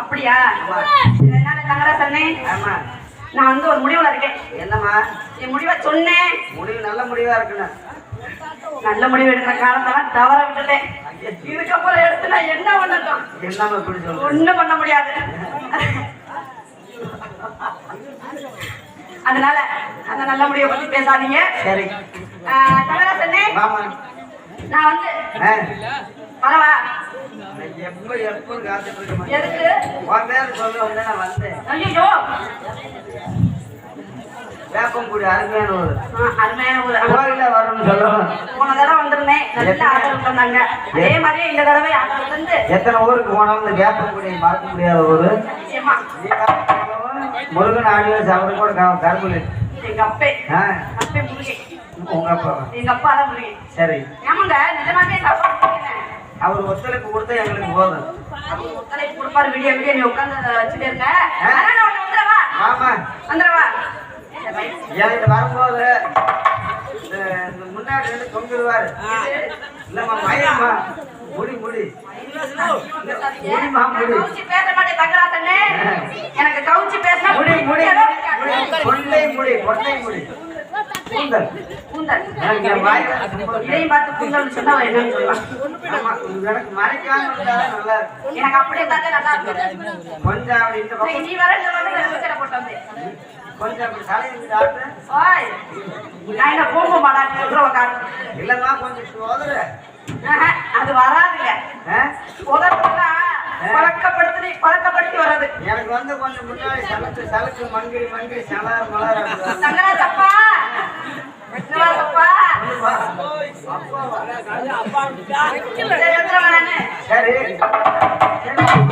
அப்படியா? ஆமா. என்னால தங்கராசனே ஆமா. நான் வந்து ஒரு முடிவுல இருக்கேன். என்னம்மா? என் முடிவை சொன்னேன். முடிவு நல்ல முடிவா இருக்கணும் நல்ல முடிவு எடுக்கிற காலத்தெல்லாம் தவற விட்டுட்டேன். இதுக்கப்புறம் எடுத்து நான் என்ன பண்ணட்டும்? சொல்ற ஒண்ணும் பண்ண முடியாது. அதனால அந்த நல்ல முடிவை பத்தி பேசாதீங்க. சரி. தங்கராசனே வாமா நான் வந்து நான் எப்ப எப்ப காத்துட்டு இருக்கேன் எதுக்கு உன் பேர் சொல்ல வந்து நான் வந்தேன் ஐயோ வேப்பங்குடி அருமையான ஊர். அருமையான கோயில வரணும்னு போன தடவை வந்திருந்தேன். நல்ல ஆதரவு தந்தாங்க. அதே மாதிரியே இந்த தடவை ஆதரவு தந்து. எத்தனை ஊருக்கு போனாலும் இந்த வேப்பங்குடி மறக்க முடியாத ஊரு. முருகன் ஆடியோஸ் அவரு கூட கரும்புலி. எங்க அப்பே. அப்பே முருகன் உங்க அப்பா. எங்க அப்பா தான் முருகன் சரி. ஆமாங்க நிஜமாவே எங்க அப்பா அவர் ஒத்துழைப்பு கொடுத்தா எங்களுக்கு போதும். ஒத்துழைப்பு கொடுப்பாரு விடிய விடிய நீ உட்கார்ந்து வச்சுட்டு இருக்க. வந்துடவா ஆமா. வந்துடவா என்கிட்ட வரும்போது முன்னாடி இருந்து தொங்கிடுவாரு. இல்லம்மா மயம்மா முடி முடி. முடிமா முடி. கவுச்சி பேச மாட்டேன் தங்கராசண்ணே எனக்கு கவுச்சி பேசினா முடி முடி. முடி முடி. கொண்டை முடி முடி. கூந்தல். கூந்தல். இதையும் பார்த்து சொன்னா என்னன்னு சொல்லலாம் எனக்கு மறைக்காம இருந்தாதான் நல்லா இருக்கும். எனக்கு அப்படியே பார்த்தா நல்லா இருக்கும். கொஞ்சம் அப்படி இந்த பக்கம். நீ வர வந்து போட்டு வந்தேன் கொஞ்சம் அப்படி நான் என்ன போக மாட்டான்னு சொல்ற இல்லம்மா கொஞ்சம் உதறு அது வராதுங்க. ஆ? உதறதுலாம் பழக்கப்படுத்தி பழக்கப்படுத்தி வர்றது. எனக்கு வந்து கொஞ்சம் முன்னாடி சலக்கு சலக்கு மங்கிரி மங்கிரி சலார் மலர் அப்படி சங்கராசப்பா சரி,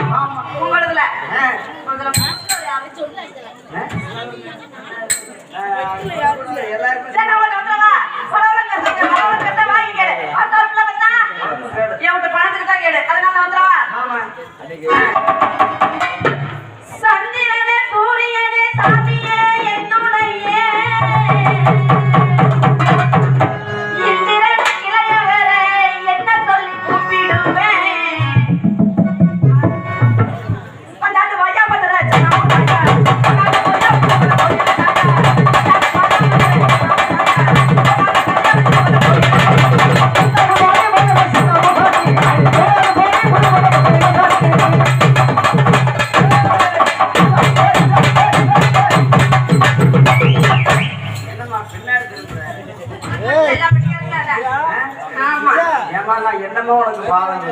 நான் என்னமோ உனக்கு பாவம்.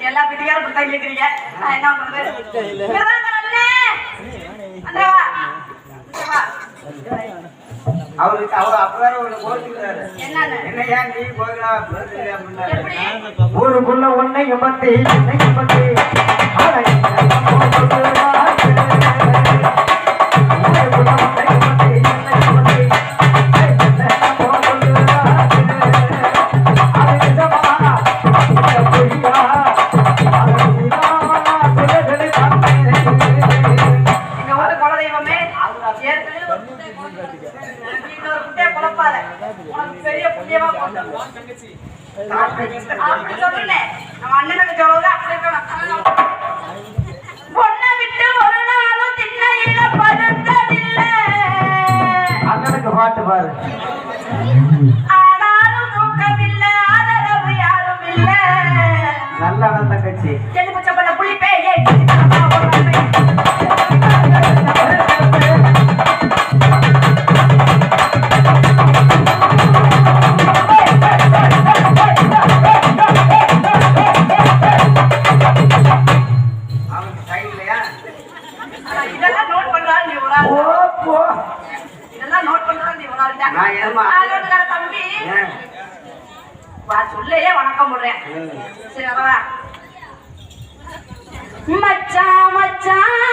எல்லா கேக்குறீங்க. நான் என்ன பண்றது? அவருக்கு அவர் அப்பவே ஒண்ணு என்னன்னு என்னையா நீ. எப்படி? ஊருக்குள்ள உன்னை எமத்தி என்னை எமத்தி பெரிய புண்ணியமா போட்டு. இதெல்லாம் நோட் ஏம்மா? ஆளோட்டுக்கார தம்பி. சொல்லையே வணக்கம் போடுறேன். சரி வரவா. மச்சான்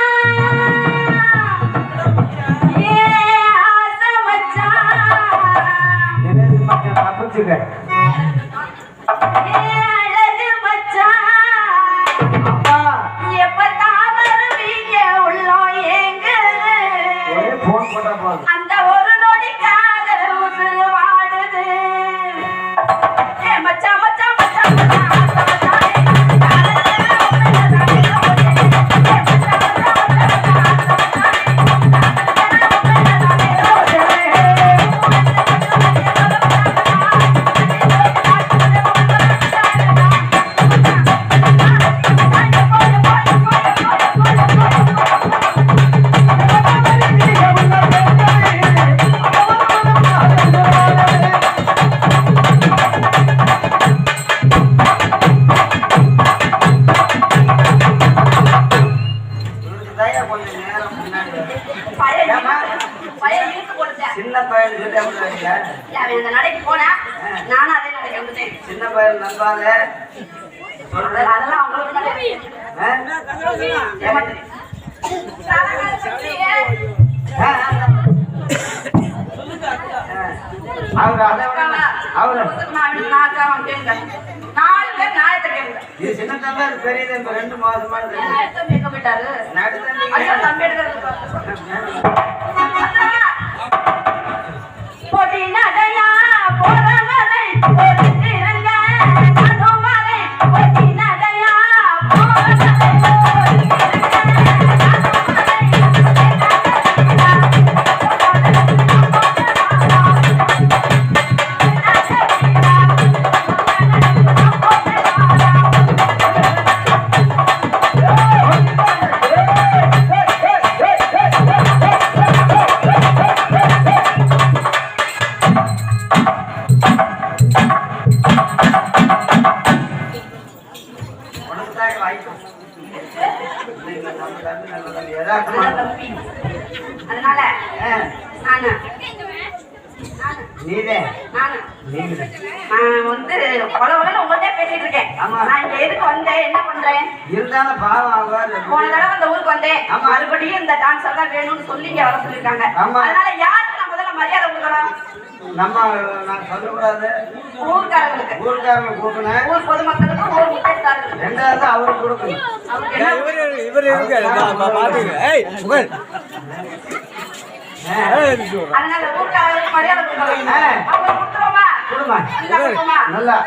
போன் போட்டா சின்ன பையன் அந்த நடைக்கு போனேன் நானும் அதே நடைக்கு வந்துட்டேன் சின்ன பையன் நம்பாத அதெல்லாம் நான் நான் அக்கா வந்துட்டேங்க. இது சின்ன தம்பி அது பெரியது இப்ப ரெண்டு மாசமா இருக்கு. தம்பி எங்க போயிட்டாரு? வந்து பல உங்கள்கிட்ட பேசிட்டு இருக்கேன். ஆமா. நான் இங்க எதுக்கு வந்தேன்? என்ன பண்றேன்? இருந்தாலும் பாவம் ஆவார் போன தடவை இந்த ஊருக்கு வந்தேன். மறுபடியும் இந்த டான்ஸ் தான் வேணும்னு சொல்லி இங்க வர சொல்லிருக்காங்க. அதனால யாருக்கு நான் முதல்ல மரியாதை கொடுக்கணும்? நம்ம நான் சொல்லக்கூடாது. ஊர்க்காரங்களுக்கு. ஊருக்காரங்க கொடுக்கணும் ஊர் ரெண்டாவது அவருக்கு கொடுக்கணும். இவர் இருக்காரு ஏய். அதனால ஊர்க்காரங்களுக்கு மரியாதை கொடுக்கணும். அவங்க கொடுமா. நல்லா